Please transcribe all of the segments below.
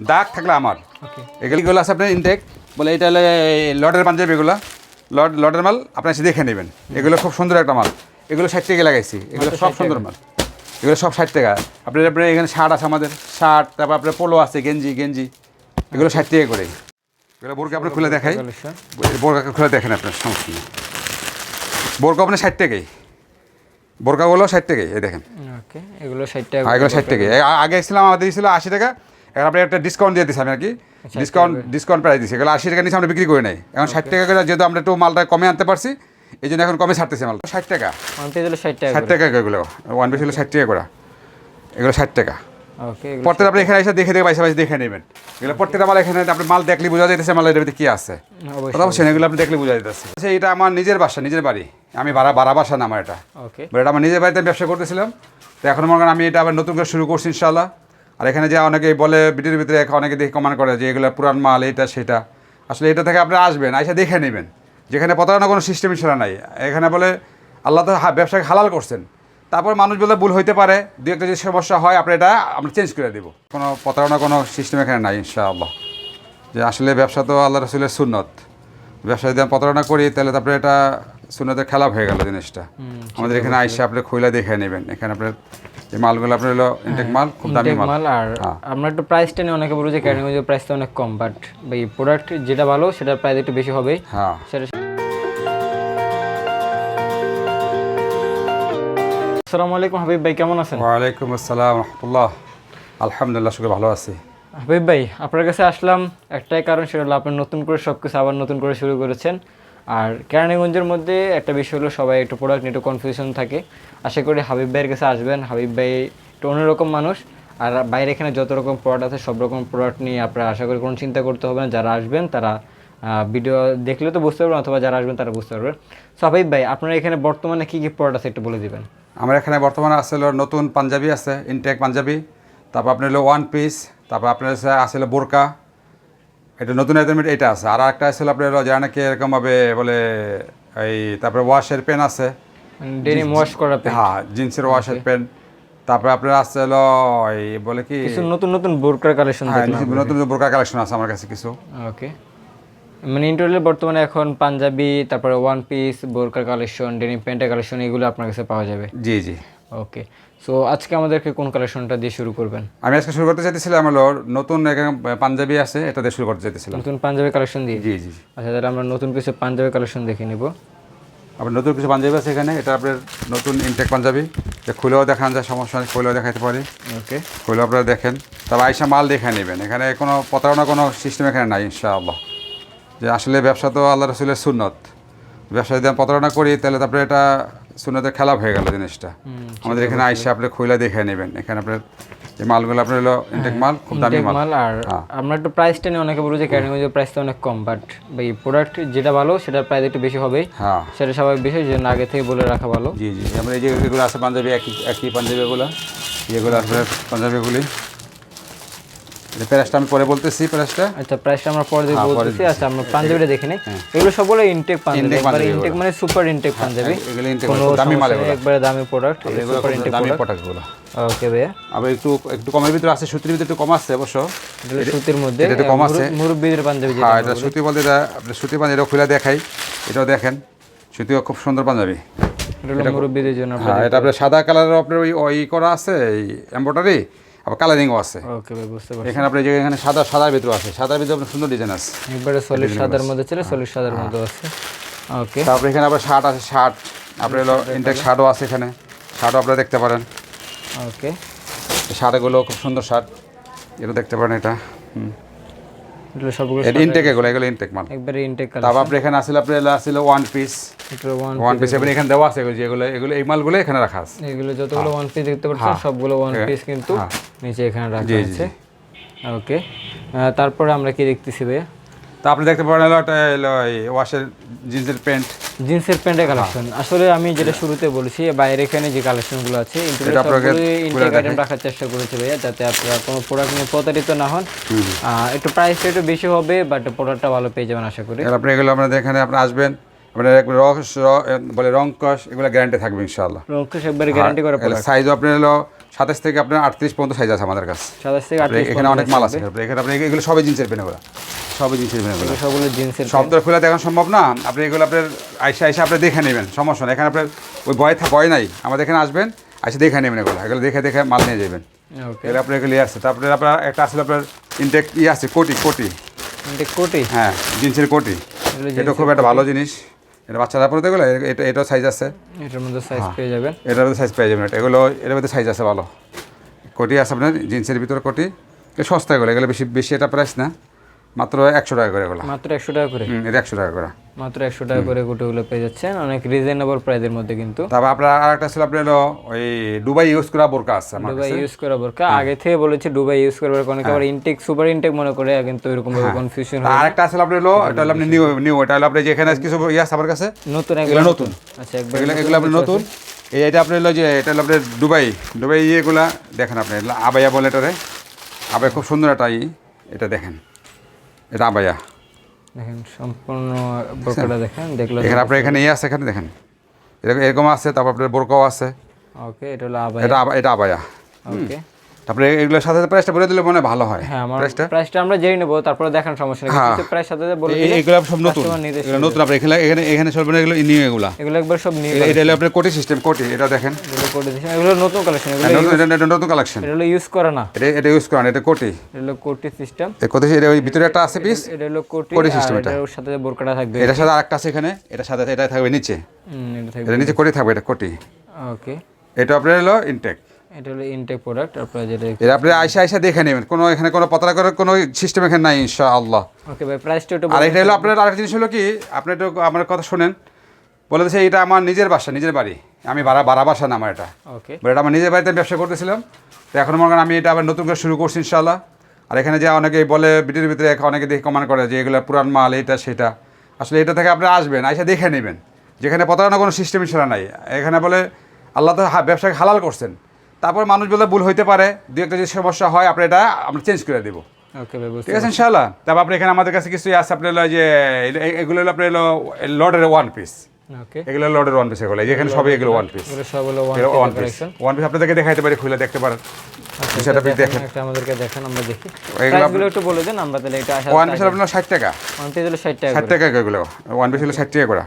দাগ থাকলে আমার। এগুলো আছে আপনার ইনটেক বলে এটা হলে লটের পাঞ্জাবি এগুলো। লট লটের মাল আপনি এসে দেখে নেবেন। এগুলো খুব সুন্দর একটা মাল। এগুলো ষাট টাকা লাগাইছি। এগুলো সব সুন্দর মাল। এগুলো সব ষাট টাকা। আপনার আপনার এখানে শার্ট আছে আমাদের। শার্ট তারপর আপনার পোলো আছে গেঞ্জি গেঞ্জি। এগুলো ষাট টাকা করে। এগুলো বোরকা আপনি খুলে দেখাই। কালেকশন বোরকা খুলে দেখেন আপনার সমস্যা নেই বোরকা আপনার ষাট টাকাই বোরকাগুলো ষাট টাকাই এই দেখেন। এগুলো ষাট হ্যাঁ টাকা এগুলো ষাট টাকা আগে ছিলাম আমাদের ছিল আশি টাকা। এখন আপনি একটা ডিসকাউন্ট দিয়ে দিচ্ছি আমি আর কি। ডিসকাউন্ট ডিসকাউন্ট প্রাইস দিচ্ছি এগুলো আশি টাকা নিচে আমরা বিক্রি করে নেই। এখন ষাট টাকা করে যেহেতু আমরা একটু মালটা কমে আনতে পারছি এই জন্য এখন কমে ছাড়তেছি মালটা। ষাট টাকা। ওয়ান পিস হলো ষাট টাকা ষাট টাকা এগুলো। ওয়ান পিস হলো ষাট টাকা করে। এগুলো ষাট টাকা। ওকে প্রত্যেক আপনি এখানে এসে দেখে দেখে বাইসে বাইসে দেখে নেবেন। এগুলো প্রত্যেকটা মাল এখানে আপনি মাল দেখলে বোঝা যাইতেছে মাল এটার ভিতরে কি আছে। অবশ্যই কথা বলছেন এগুলো আপনি দেখলে বোঝা যাইতেছে। আচ্ছা, এটা আমার নিজের বাসা নিজের বাড়ি। আমি ভাড়া ভাড়া বাসা না আমার এটা। ওকে এটা আমার নিজের বাড়িতে ব্যবসা করতেছিলাম। তো এখন মনে করেন আমি এটা আবার নতুন করে শুরু করছি ইনশাল্লাহ আর এখানে যে অনেকে বলে ভিডিওর ভিতরে অনেকে দেখে কমেন্ট করে যে এগুলো পুরান মাল, এটা, সেটা। আসলে এটা থেকে আপনি আসবেন, আইসা দেখে নেবেন। যেখানে প্রতারণা কোনো সিস্টেম ইনশাল্লাহ নাই। এখানে বলে আল্লাহ তো ব্যবসাকে হালাল করছেন। তারপর মানুষ বলে ভুল হইতে পারে দু একটা যে সমস্যা হয়, আপনি এটা আমরা চেঞ্জ করে দেবো। কোনো প্রতারণা কোনো সিস্টেম এখানে নাই, ইনশাআল্লাহ। যে আসলে ব্যবসা তো আল্লাহ রসুলের সুন্নত। ব্যবসা যদি আমি প্রতারণা করি, তাহলে তারপরে এটা সুন্নতের খেলাপ হয়ে গেল জিনিসটা। আমাদের এখানে আইসা আপনি খুলে দেখে নেবেন। এখানে আপনার এই মালগুলো আপনার হলো ইনটেক মাল খুব দামি মাল। আর হ্যাঁ। আমরা একটু প্রাইসটা নিয়ে অনেকে বলছে ক্যাটাগরির প্রাইসটা অনেক কম? বাট এই প্রোডাক্ট যেটা ভালো সেটার প্রাইস একটু বেশি হবে হ্যাঁ। সেটা আসসালামু আলাইকুম হাবিব ভাই কেমন আছেন? ওয়ালাইকুম আসসালাম রহমতুল্লাহ। আলহামদুলিল্লাহ শুক্র ভালো আছি। হাবিব ভাই আপনার কাছে আসলাম একটাই কারণ সেটা হলো আপনি নতুন করে সব কিছু আবার নতুন করে শুরু করেছেন। আর কেরানীগঞ্জের মধ্যে একটা বিষয় হলো সবাই একটু প্রোডাক্ট নিয়ে একটু কনফিউশন থাকে। আশা করি হাবিব ভাইয়ের কাছে আসবেন। হাবিব ভাই একটু অন্যরকম মানুষ। আর বাইরে এখানে যত রকম প্রোডাক্ট আছে, সব রকম প্রোডাক্ট নিয়ে আপনারা আশা করি কোনো চিন্তা করতে হবে না। যারা আসবেন, তারা ভিডিও দেখলে তো বুঝতে পারবেন, অথবা যারা আসবেন, তারা বুঝতে পারবেন। সো হাবিব ভাই, আপনারা এখানে বর্তমানে কী কী প্রোডাক্ট আছে একটু বলে দিবেন? আমার এখানে বর্তমানে আছে হলো নতুন পাঞ্জাবি আছে ইনটেক পাঞ্জাবি। তারপর আপনার হলো ওয়ান পিস তারপর আপনার হলো বোরকা। এটা নতুন আইটেম এটা আছে। আর একটা আছে আপনার যারা নাকি এরকমভাবে বলে এই তারপরে ওয়াশের পেন আছে। ডেনিম ওয়াশ করা পেন হ্যাঁ জিন্সের ওয়াশের পেন তারপরে আপনার আছে হলো এই বলে কি কিছু নতুন নতুন বোরকার কালেকশন হ্যাঁ নতুন নতুন বোরকা কালেকশন আছে আমার কাছে কিছু। ওকে মানে ইন্টারভিউ বর্তমানে এখন পাঞ্জাবি তারপরে ওয়ান পিস বোরকার কালেকশন ডেনিম প্যান্টের কালেকশন এগুলো আপনার কাছে পাওয়া যাবে। জি জি। ওকে সো আজকে আমাদেরকে কোন কালেকশনটা দিয়ে শুরু করবেন? আমি আজকে শুরু করতে চাইতেছিলাম হলো নতুন পাঞ্জাবি আছে এটা দিয়ে শুরু করতে চাইতেছিলাম। নতুন পাঞ্জাবি কালেকশন দিয়ে? জি জি আচ্ছা তাহলে আমরা নতুন কিছু পাঞ্জাবি কালেকশন দেখে নিব। আপনার নতুন কিছু পাঞ্জাবি আছে এখানে এটা আপনার নতুন ইনটেক পাঞ্জাবি। খুলেও দেখান যায় সমস্যা নেই খুলেও দেখাতে পারি। ওকে খুলেও আপনারা দেখেন। তবে আইসা মাল দেখে নেবেন। এখানে কোনো প্রতারণা কোনো সিস্টেম এখানে নাই ইনশাআল্লাহ। যে আসলে ব্যবসা তো আল্লাহ রসুলের সুন্নত। ব্যবসা যদি আমি প্রতারণা করি তাহলে তারপরে এটা সুন্নতের খেলাপ হয়ে গেল জিনিসটা। আমাদের এখানে আইসা আপনি খুলে দেখে নেবেন। এখানে আপনার এই মালগুলো আপনার হলো ইনটেক মাল খুব দামি মাল। আর হ্যাঁ। আমরা একটু প্রাইসটা নিয়ে অনেকে বলছে ক্যাটাগরির প্রাইসটা অনেক কম? বাট এই প্রোডাক্ট যেটা ভালো সেটার প্রাইস একটু বেশি হবে। হ্যাঁ। সেটা সবাই বেশি যে আগে থেকে বলে রাখা ভালো। জি জি। আমরা এই যে এগুলো আছে পাঞ্জাবি একই একই পাঞ্জাবিগুলো যেগুলো আসলে পাঞ্জাবিগুলি। প্রাইসটা আমি পরে বলতেছি প্রাইসটা আচ্ছা প্রাইসটা আমরা পরে হ্যাঁ, বলতেছি। আচ্ছা আমরা পাঞ্জাবিটা দেখে নিই। এগুলো সবগুলো ইনটেক পাঞ্জাবি। ইনটেক মানে সুপার ইনটেক পাঞ্জাবি। এগুলো ইনটেক দামি মাল এগুলো একবারে দামি প্রোডাক্ট এগুলো সুপার ইনটেক দামি প্রোডাক্ট ওকে ভাইয়া। আবার একটু একটু কমের ভিতরে আছে সুতির ভিতরে একটু কম আছে অবশ্য। সুতির মধ্যে এটা একটু কম আছে। মুরব্বীদের পাঞ্জাবি যেটা হ্যাঁ এটা সুতি বলতে এটা আপনি সুতি পাঞ্জাবি খুলে দেখাই। এটাও দেখেন সুতিও খুব সুন্দর পাঞ্জাবি। এটা মুরব্বীদের জন্য হ্যাঁ এটা আপনার সাদা কালারের আপনার ওই ওই করা আছে এম্ব্রয়ডারি আবার কালারিংও আছে। ওকে ভাই বুঝতে পারছি। এখানে আপনি যে এখানে সাদা সাদার ভিতরে আছে। সাদার ভিতরে আপনার সুন্দর ডিজাইন আছে। একবারে সলিড সাদার মধ্যে ছিল সলিড সাদার মধ্যে আছে। ওকে তারপরে এখানে আবার শার্ট আছে শার্ট আপনার হলো ইনটেক শার্টও আছে। এখানে। শার্টও আপনারা দেখতে পারেন। ওকে শার্টগুলো খুব সুন্দর শার্ট এটা দেখতে পারেন এটা। হুম। এগুলো সবগুলো এটা ইনটেক এগুলো এগুলো ইনটেক মাল। একবারে ইনটেক কালার তারপর আপনি এখানে আসলে one piece one one piece এখানে এখানে দেওয়া আছে যেগুলো এগুলো এই মালগুলো এখানে রাখা আছে। এগুলো যতগুলো ওয়ান পিস দেখতে পাচ্ছেন সবগুলো ওয়ান পিস কিন্তু হ্যাঁ। নিচে এখানে রাখা আছে। ওকে তারপরে আমরা কি দেখতেছি ভাইয়া? তা আপনি দেখতে পারেন হলো একটা ওয়াশের জিন্সের প্যান্ট। জিন্সের প্যান্টের কালেকশন আসলে আমি যেটা শুরুতে বলেছি বাইরে এখানে যে কালেকশনগুলো আছে আইটেম রাখার চেষ্টা করেছি ভাইয়া যাতে আপনারা কোনো প্রোডাক্ট নিয়ে প্রতারিত না হন। একটু প্রাইসটা একটু বেশি হবে বাট প্রোডাক্টটা ভালো পেয়ে যাবেন আশা করি। আপনি এগুলো আপনাদের এখানে আপনি আসবেন আপনার রস র- বলে রং কস এগুলো গ্যারান্টি থাকবে ইনশাআল্লাহ। রক্ষস একবারে গ্যারান্টি করে প্রোডাক্ট সাইজও আপনার হলো সাতাশ থেকে আপনার আটত্রিশ পর্যন্ত সাইজ আছে আমাদের কাছে। সাতাশ থেকে এখানে অনেক মাল আছে। এখানে আপনি এগুলো সবই জিন্সের পেন এগুলো সবই জিন্সের পেন এগুলো সবগুলো জিন্সের সব তো খোলা দেখানো সম্ভব না। আপনি এগুলো আপনার আইসা আইসা আপনি দেখে নেবেন সমস্যা না এখানে আপনার ওই ভয় থা ভয় নাই। আমাদের এখানে আসবেন আইসা দেখে নেবেন এগুলো। এগুলো দেখে দেখে মাল নিয়ে যাবেন। এগুলো আপনার এগুলো ইয়ে আছে। তারপরে আপনার একটা আসলে আপনার ইনটেক ইয়ে আছে কোটি কোটি। কোটি? হ্যাঁ জিন্সের কোটি। এটা খুব একটা ভালো জিনিস। এটা বাচ্চারা পরে দেখল এটা এটাও সাইজ আছে? এটার মধ্যে সাইজ হ্যাঁ। পেয়ে যাবেন। এটার মধ্যে সাইজ পেয়ে যাবেন। এটা এগুলো এর মধ্যে সাইজ আছে ভালো। কোটি আছে আপনার জিন্সের ভিতরে কোটি। সস্তা এগুলো এগুলো বেশি বেশি এটা প্রাইস না। মাত্র একশো টাকা করে এগুলো। মাত্র একশো টাকা করে? এটা একশো টাকা করে। মাত্র একশো টাকা করে কোটিগুলো পেয়ে যাচ্ছেন। অনেক রিজনেবল প্রাইসের মধ্যে কিন্তু। তারপর আপনার আর একটা ছিল আপনার ওই দুবাই ইউজ করা বোরকা আছে দুবাই ইউজ করা বোরকা। আগে থেকে বলেছি দুবাই ইউজ করবার অনেকে আবার ইনটেক সুপার ইনটেক মনে করে কিন্তু এরকম ভাবে কনফিউশন আর একটা আছে আপনার হলো এটা হলো আপনি নিউ নিউ এটা হলো আপনি যেখানে কিছু ইয়ে আছে আমার কাছে। নতুন এগুলো নতুন। আচ্ছা একবার এগুলো এগুলো আপনি নতুন। এই এটা আপনার হলো যে এটা হলো আপনার দুবাই। দুবাই ইয়েগুলা দেখেন আপনি আবাইয়া বলে এটারে। আবাইয়া খুব সুন্দর একটা ই এটা দেখেন। এটা আবাইয়া দেখেন সম্পূর্ণ বোরকাটা দেখেন দেখল এখানে আপনার এখানে ইয়ে আছে এখানে দেখেন। এরকম আছে তারপর আপনার বোরকাও আছে। ওকে এটা হলো আবার এটা এটা আবায়া। ওকে তারপরে এগুলোর সাথে সাথে প্রাইসটা বলে দিলে মনে ভালো হয়। হ্যাঁ আমার প্রাইসটা প্রাইসটা আমরা জেনে নেব তারপরে দেখান সমস্যা নেই। হ্যাঁ। কিন্তু প্রাইস সাথে বলে দিলে এগুলো সব নতুন। এগুলো নতুন। আপনার এখানে এখানে এখানে সব এগুলো নিউ এগুলা। এগুলো একবার সব নিয়ে এটা হলো আপনার কোটি সিস্টেম কোটি এটা দেখেন। এগুলো করে এগুলো নতুন কালেকশন এগুলো নতুন এটা এটা নতুন কালেকশন এটা হলো ইউজ করা না। এটা এটা ইউজ করেন এটা কোটি এটা হলো কোটি সিস্টেম এই কোটি এটা ওই ভিতরে একটা আছে পিস এটা হলো কোটি কোটি system এটা। এটার সাথে বোরকাটা থাকবে। এটার সাথে আরেকটা আছে এখানে। এটার সাথে এটা থাকবে নিচে। এটা থাকবে এটা নিচে। কোটি থাকবে এটা কোটি ওকে এটা আপনার হলো ইনটেক এটা হলো ইনটেক প্রোডাক্ট আপনারা যেটা এটা আপনি আইসা আইসা দেখে নেবেন। কোনো এখানে কোনো পতলা করার কোনো সিস্টেম এখানে নাই ইনশাআল্লাহ। ওকে ভাই প্রাইসটা একটু আর এটা হলো আপনার আরেকটা জিনিস হলো কি আপনি একটু আমার কথা শোনেন। বলে দিচ্ছে এটা আমার নিজের বাসা নিজের বাড়ি। আমি ভাড়া ভাড়া বাসা না আমার এটা। ওকে But এটা আমার নিজের বাড়িতে ব্যবসা করতেছিলাম। তো এখন মনে করেন আমি এটা আবার নতুন করে শুরু করছি ইনশাল্লাহ আর এখানে যে অনেকে বলে ভিডিওর ভিতরে অনেকে দেখে কমেন্ট করে যে এগুলো পুরান মাল এটা সেটা। আসলে এটা থেকে আপনি আসবেন আইসা দেখে নেবেন। যেখানে প্রতারণা কোনো সিস্টেম ছাড়া নাই। এখানে বলে আল্লাহ তো ব্যবসাকে হালাল করছেন। তারপর মানুষ বলে ভুল হইতে পারে। দু একটা যে সমস্যা হয় আপনি এটা আমরা চেঞ্জ করে দেবো। ঠিক আছে ইনশাল্লাহ তারপর আপনি এখানে আমাদের কাছে কিছু আছে আপনার যে এগুলো হলো আপনার হলো লর্ডের ওয়ান পিস ওকে এগুলো লর্ডের ওয়ান পিস এগুলো যেখানে সবই এগুলো one piece one piece one piece আপনাদেরকে দেখাইতে পারি খুলে দেখতে পারেন। সেটা আপনি দেখেন একটা আমাদেরকে দেখেন আমরা দেখি। এগুলো প্রাইসগুলো একটু বলে দেন আমরা তাহলে এটা ওয়ান পিস আপনার ষাট টাকা। ওয়ান পিস হলো ষাট টাকা টাকা এগুলো। ওয়ান পিস হলো ষাট টাকা করে।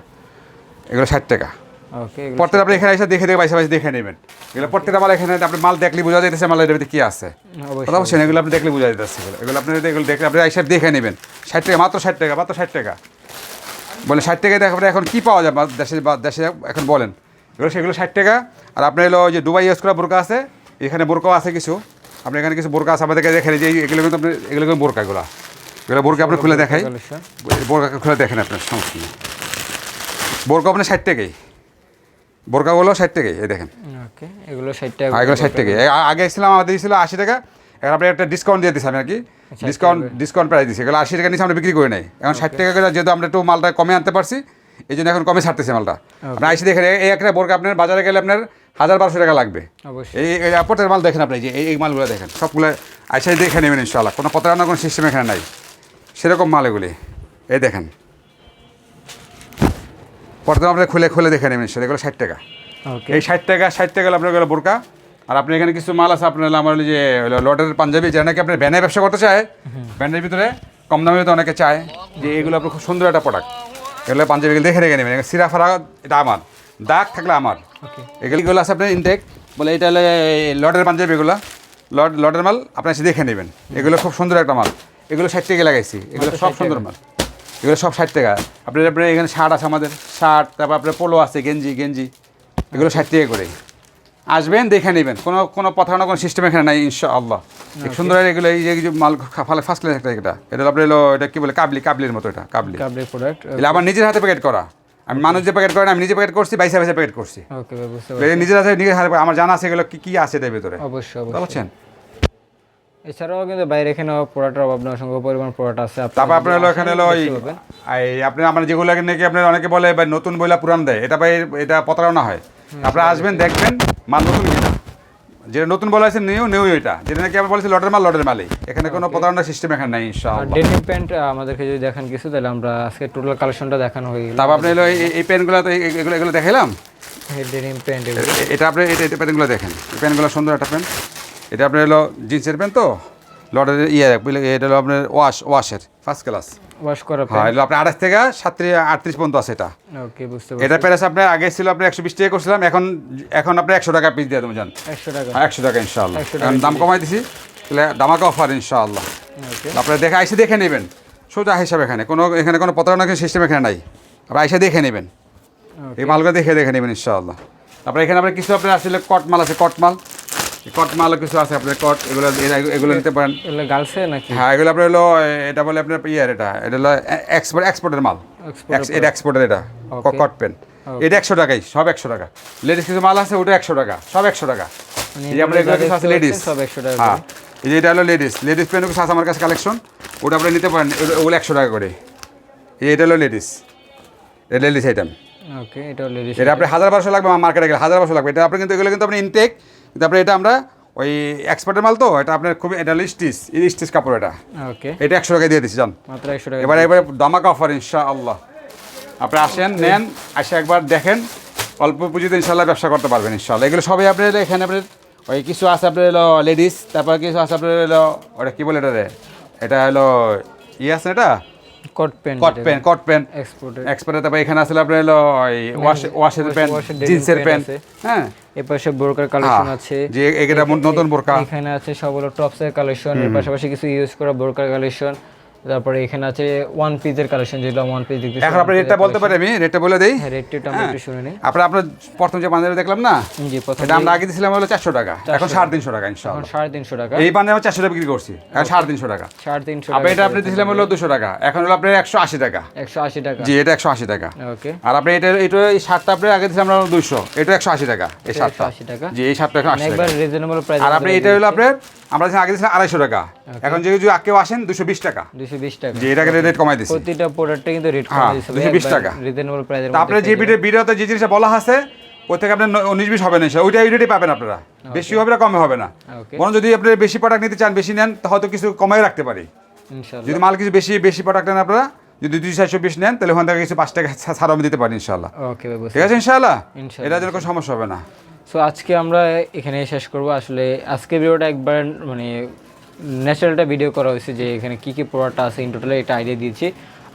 এগুলো ষাট টাকা। ওকে প্রত্যেক আপনি এখানে এসে দেখে দেখে বাইসে দেখে নেবেন। এগুলো প্রত্যেকটা মাল এখানে আপনি মাল দেখলে বোঝা যাইতেছে মাল এটার ভিতরে কি আছে। কথা বলছেন এগুলো আপনি দেখলে বোঝা যাইতেছে এগুলো। আপনি এগুলো দেখলে আপনি এসে দেখে নেবেন। ষাট টাকা মাত্র ষাট টাকা মাত্র ষাট টাকা। বলে ষাট টাকায় দেখেন এখন কী পাওয়া যায়? দেশে বা দেশে এখন বলেন। এগুলো সেগুলো ষাট টাকা। আর আপনার হলো ওই যে দুবাই ইউজ করা বোরকা আছে এখানে বোরকাও আছে কিছু। আপনি এখানে কিছু বোরকা আছে আমাদেরকে দেখেন যে এগুলো কিন্তু আপনি এগুলো কিন্তু বোরকা এগুলো। এগুলো বোরকা আপনি খুলে দেখাই। বোরকা খুলে দেখেন আপনার সমস্যা নেই। বোরকা আপনার ষাট টাকাই বোরকাগুলো ষাট টাকাই এই দেখেন। ওকে এগুলো ষাট টাকা এগুলো ষাট টাকাই আগে ছিলাম আমাদের ছিল আশি টাকা এখন আপনি একটা ডিসকাউন্ট দিয়ে দিচ্ছি আমি আর কি। ডিসকাউন্ট ডিসকাউন্ট প্রাইস দিচ্ছি এগুলো আশি টাকা নিচে আমরা বিক্রি করে নাই। এখন ষাট টাকা করে যেহেতু আমরা একটু মালটা কমে আনতে পারছি এই জন্য এখন কমে ছাড়তেছে মালটা। আপনি আইসি দেখেন এই একটা বোরকা আপনার বাজারে গেলে আপনার হাজার বারোশো টাকা লাগবে। অবশ্যই। এই অ্যাপোর্টের মাল দেখেন আপনি যে এই এই মালগুলো দেখেন সবগুলো আইসাই দেখে নেবেন ইনশাল্লাহ কোনো প্রতারণার কোনো সিস্টেম এখানে নাই। সেরকম মাল এগুলি। এই দেখেন প্রথমে আপনি খুলে খুলে দেখে নেবেন সেটা এগুলো ষাট টাকা। এই ষাট টাকা ষাট টাকা আপনার গেলো বোরকা। আর আপনি এখানে কিছু মাল আছে আপনার আমার যে লটের পাঞ্জাবি যেটা নাকি আপনার ব্যানে ব্যবসা করতে চায়। ব্যান্ডের ভিতরে কম দামে তো অনেকে চায় যে এগুলো আপনার খুব সুন্দর একটা প্রোডাক্ট এগুলো পাঞ্জাবি দেখে রেখে নেবেন। সিরা ফারা এটা আমার। দাগ থাকলে আমার। ওকে এগুলো আছে আপনার ইনটেক বলে এটা হলে লটের পাঞ্জাবি এগুলো। লট লটের মাল আপনি এসে দেখে নেবেন। এগুলো খুব সুন্দর একটা মাল। এগুলো ষাট টাকা লাগাইছি। এগুলো সব সুন্দর মাল। এগুলো সব ষাট টাকা। আপনার আপনার এখানে শার্ট আছে আমাদের। শার্ট তারপর আপনার পোলো আছে গেঞ্জি গেঞ্জি। এগুলো ষাট টাকা করে। আসবেন দেখে নেবেন। কোনো কোনো প্রথানো কোনো সিস্টেম এখানে নাই ইনশা আল্লাহ সুন্দর এগুলো এই যে মাল ফালে ফার্স্ট ক্লাস একটা এটা। এটা আপনার হলো এটা কি বলে কাবলি কাবলির মতো এটা কাবলি। কাবলি প্রোডাক্ট এগুলো আমার নিজের হাতে প্যাকেট করা। আমি মানুষ যে প্যাকেট করে না, আমি নিজে প্যাকেট করছি বাইসে বাইসে প্যাকেট করছি। নিজের হাতে নিজের হাতে আমার জানা আছে এগুলো কি কি আছে এটার ভিতরে। অবশ্যই। পারছেন? এছাড়াও কিন্তু বাইরে এখানে প্রোডাক্টের অভাব না অসংখ্য পরিমাণ প্রোডাক্ট আছে। তারপর আপনার হলো এখানে হলো ওই এই আপনি আপনার যেগুলো নাকি আপনার অনেকে বলে ভাই নতুন বইলা পুরান দেয়। এটা ভাই এটা প্রতারণা হয়। আপনারা আসবেন দেখবেন মাল নতুন কিনা। যেটা নতুন বলা আছে নিউ নিউ এটা যেটা নাকি আমরা বলেছি লটের মাল লটের মালই। এখানে কোনো প্রতারণার সিস্টেম এখানে নাই ইনশাআল্লাহ। ডেনিম প্যান্ট আমাদেরকে যদি দেখান কিছু তাহলে আমরা আজকে টোটাল কালেকশনটা দেখানো হয়ে গেল। তারপর আপনি হলো এই- পেনগুলো তো এগুলো এগুলো দেখাইলাম? ডেনিম প্যান্ট এটা আপনি এটা এটা প্যান্টগুলো দেখেন। এই প্যান্টগুলো সুন্দর একটা প্যান্ট এটা আপনার হলো জিন্সের প্যান্ট তো? লটের ইয়ে এটা হলো আপনার ওয়াশ ওয়াশের ফার্স্ট ক্লাস ওয়াশ করা হ্যাঁ এগুলো আপনার আঠাশ থেকে সাতত্রিশ আটত্রিশ পর্যন্ত আছে এটা। ওকে বুঝতে এটা প্যারেস আপনার আগে ছিল আপনার একশো বিশ টাকা করছিলাম এখন এখন আপনি একশো টাকা পিস দিয়ে দেবো জান। একশো টাকা। একশো টাকা ইনশাআল্লাহ। এখন দাম কমাই দিছি তাহলে দামাকে অফার ইনশাআল্লাহ। আপনারা দেখে আইসে দেখে নেবেন। সোজা হিসাব এখানে। কোনো এখানে কোনো প্রতারণা সিস্টেম এখানে নাই। আপনারা আইসে দেখে নেবেন। এই মালগুলো দেখে দেখে নেবেন ইনশাআল্লাহ। তারপরে এখানে আপনার কিছু আপনার আসলে কট মাল আছে কট মাল এই কট মালও কিছু আছে আপনার কট এগুলো এগুলো নিতে পারেন। এগুলো গার্লসে নাকি? হ্যাঁ এগুলো আপনার হলো এটা বলে আপনার ইয়ার এটা এটা হলো এক্সপোর্ট এক্সপোর্টের মাল। এটা এক্সপোর্টের এটা কট পেন এটা একশো টাকাই সব একশো টাকা। লেডিস কিছু মাল আছে ওটা একশো টাকা সব একশো টাকা। মানে এই যে আপনার এগুলো কিছু আছে লেডিস সব 100 টাকা হ্যাঁ। এই যে এটা হলো লেডিস লেডিস পেন কিছু আছে আমার কাছে কালেকশন ওটা আপনি নিতে পারেন ওগুলো একশো টাকা করে। এই এটা হলো লেডিস এটা লেডিস আইটেম ওকে এটা লেডিস এটা আপনি হাজার বারোশো লাগবে মার্কেটে গেলে হাজার বারোশো লাগবে। এটা আপনি কিন্তু এগুলো কিন্তু আপনি ইনটেক আপনি এটা আমরা ওই এক্সপার্টের মাল তো এটা আপনার খুবই এটা হলো স্টিচ স্টিচ কাপড় এটা। ওকে। এটা একশো টাকা দিয়ে দিচ্ছি জান। মাত্র একশো টাকা এবারে এবারে দামাকা অফার ইনশাআল্লাহ। আপনি আসেন নেন আসে একবার দেখেন। অল্প পুঁজিতে ইনশাল্লাহ ব্যবসা করতে পারবেন ইনশাল্লাহ এগুলো সবই আপনার এখানে আপনার ওই কিছু আছে আপনার হলো লেডিস তারপর কিছু আছে আপনার হলো ওটা কী বলে এটা রে এটা হলো ইয়ে আছে এটা? Cot pant cot pen cot pen এক্সপোর্টের এক্সপার্টে তারপর এখানে আসলে আপনার হলো ওয়াশ ওয়াশের প্যান্ট wash এর denim জিন্সের প্যান্ট হ্যাঁ। এর পাশে বোরকার কালেকশন আছে। যে এটা নতুন বোরকা। এখানে আছে সব হলো টপসের কালেকশন এর পাশাপাশি কিছু ইউজ করা বোরকার কালেকশন তারপরে এখানে আছে ওয়ান পিসের কালেকশন যেগুলো ওয়ান পিস দেখতে এখন আপনার রেটটা বলতে পারি আমি? রেটটা বলে দেই? হ্যাঁ রেটটা আমরা একটু শুনে নিই। আপনার আপনার প্রথম যে বাজারে দেখলাম না? জি প্রথম এটা আমরা আগে দিয়েছিলাম হলো চারশো টাকা। এখন সাড়ে তিনশো টাকা ইনশাল্লাহ। এখন সাড়ে তিনশো টাকা। এই বান্ধে আমরা চারশো টাকা বিক্রি করছি। এখন সাড়ে তিনশো টাকা। সাড়ে তিনশো আপনি এটা আপনি দিয়েছিলাম হলো দুশো টাকা। এখন হলো আপনার একশো আশি টাকা। একশো আশি টাকা। জি এটা একশো আশি টাকা। ওকে। আর আপনি এটা এটা এই শার্টটা আপনি আগে দিয়েছিলাম আমরা দুশো। এটা একশো আশি টাকা এই শার্টটা 180 টাকা। জি এই শার্টটা আশি একবার টাকা। রিজনেবল প্রাইস আর আপনি এটা হলো আপনার আমরা আগে আড়াইশো টাকা। এখন যদি কেউ আসেন দুশো বিশ টাকা। দুশো বিশ টাকা। যে এটাকে রেট কমাই দিচ্ছি প্রতিটা প্রোডাক্টে কিন্তু রেট হ্যাঁ, দিচ্ছে 220 টাকা। রিজনেবল প্রাইসের তা আপনার যে যে জিনিসটা বলা আছে ওই থেকে আপনার উনিশ বিশ হবে না ওইটা পাবেন আপনারা। বেশি হবে না কমে হবে না। বরং যদি আপনি বেশি প্রোডাক্ট নিতে চান বেশি নেন হয়তো কিছু কমাই রাখতে পারি। যদি মাল কিছু বেশি বেশি প্রোডাক্ট নেন আপনারা যদি দুই চারশো বিশ নেন তাহলে ওখান থেকে কিছু পাঁচ টাকা ছাড় আমি দিতে পারি ইনশাল্লাহ ঠিক আছে ইনশাল্লাহ এটা যেন কোনো সমস্যা হবে না। সো আজকে আমরা এখানে শেষ করব। আসলে আজকে ভিডিওটা একবার মানে ন্যাচারালটা ভিডিও করা হয়েছে যে এখানে কী কী প্রোডাক্ট আছে। ইন টোটাল এটা আইডিয়া দিয়েছি।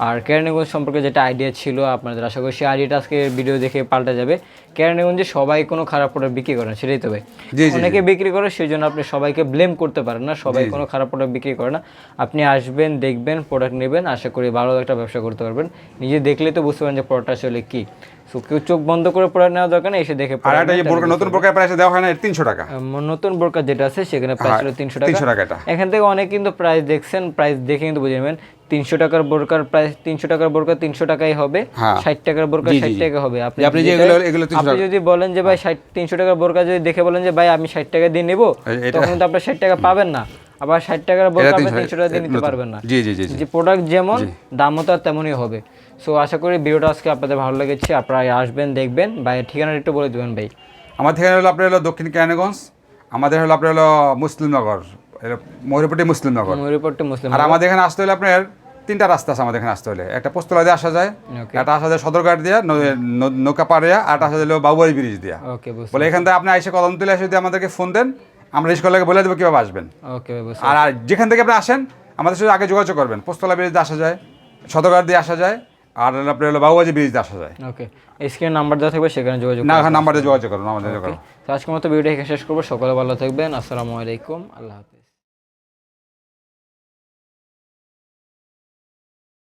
আর কেরানীগঞ্জ সম্পর্কে যেটা আইডিয়া ছিল আপনাদের আশা করি সেই আইডিয়াটা আজকে ভিডিও দেখে পাল্টে যাবে। কেরানীগঞ্জে সবাই কোনো খারাপ প্রোডাক্ট বিক্রি করে না সেটাই তো ভাই। জি, জি, অনেকে বিক্রি করে সেই জন্য আপনি সবাইকে ব্লেম করতে পারেন না সবাই কোনো খারাপ প্রোডাক্ট বিক্রি করে না। আপনি আসবেন দেখবেন প্রোডাক্ট নেবেন আশা করি ভালো একটা ব্যবসা করতে পারবেন। নিজে দেখলে তো বুঝতে পারেন যে প্রোডাক্ট আসলে কি। সো কেউ চোখ বন্ধ করে প্রোডাক্ট নেওয়া দরকার নেই এসে দেখে আর একটা যে বোরকা নতুন বোরকার প্রাইস দেওয়া হয় না তিনশো টাকা। নতুন বোরকা যেটা আছে সেখানে প্রাইস হ্যাঁ, তিনশো টাকা। 300 টাকা এটা। এখান থেকে অনেক কিন্তু প্রাইস দেখছেন প্রাইস দেখে কিন্তু বুঝে নেবেন। তিনশো টাকার বোরকার প্রাইস তিনশো টাকার বোরকা তিনশো টাকাই হবে হ্যাঁ। ষাট টাকার বোরকা ষাট টাকা হবে। আপনি আপনি যে যেটা- এগুলো- এগুলো 300 আপনি টাকা- যদি বলেন যে ভাই ষাট তিনশো টাকার বোরকা যদি দেখে বলেন যে ভাই আমি ষাট টাকা দিয়ে নেব তখন তো আপনার ষাট টাকা পাবেন না। আবার ষাট টাকার বোরকা আপনি তিনশো টাকা দিয়ে নিতে পারবেন না। জি জি জি জি। যে প্রোডাক্ট যেমন দামও তার তেমনই হবে। সো আশা করি ভিডিওটা আজকে আপনাদের ভালো লেগেছে। আপনারা আসবেন দেখবেন। ভাই ঠিকানাটা একটু বলে দেবেন ভাই। আমার ঠিকানা হলো আপনার হলো দক্ষিণ কেরানীগঞ্জ। আমাদের হলো আপনার হলো মুসলিমনগর। ময়ূরপট্টি মুসলিমনগর ময়ূরপট্টি মুসলিম আর আমাদের এখানে আসতে হলে আপনার তিনটা রাস্তা আছে আমাদের এখানে আসতে হলে। একটা পোস্তলা দিয়ে আসা যায় একটা আসা যায় সদরঘাট দিয়া নৌকা পাড়িয়া আর একটা আসা যায় বাবুয়ারি ব্রিজ দিয়া। ওকে বলে এখান থেকে আপনি আইসে কদম তুলে এসে যদি আমাদেরকে ফোন দেন আমরা রিস্কলাকে বলে দেবো কীভাবে আসবেন। ওকে আর যেখান থেকে আপনি আসেন আমাদের সাথে আগে যোগাযোগ করবেন। পোস্তলা ব্রিজ দিয়ে আসা যায় সদরঘাট দিয়ে আসা যায় আর আপনার হলো বাবুয়াজি ব্রিজ দিয়ে আসা যায়। ওকে স্ক্রিনে নাম্বার দেওয়া থাকবে সেখানে যোগাযোগ না করবেন। নাম্বারে যোগাযোগ করুন আমাদের যোগাযোগ করুন তো আজকের মতো ভিডিও শেষ করব। সকলে ভালো থাকবেন। আসসালামু আলাইকুম। আল্লাহ হাফিজ।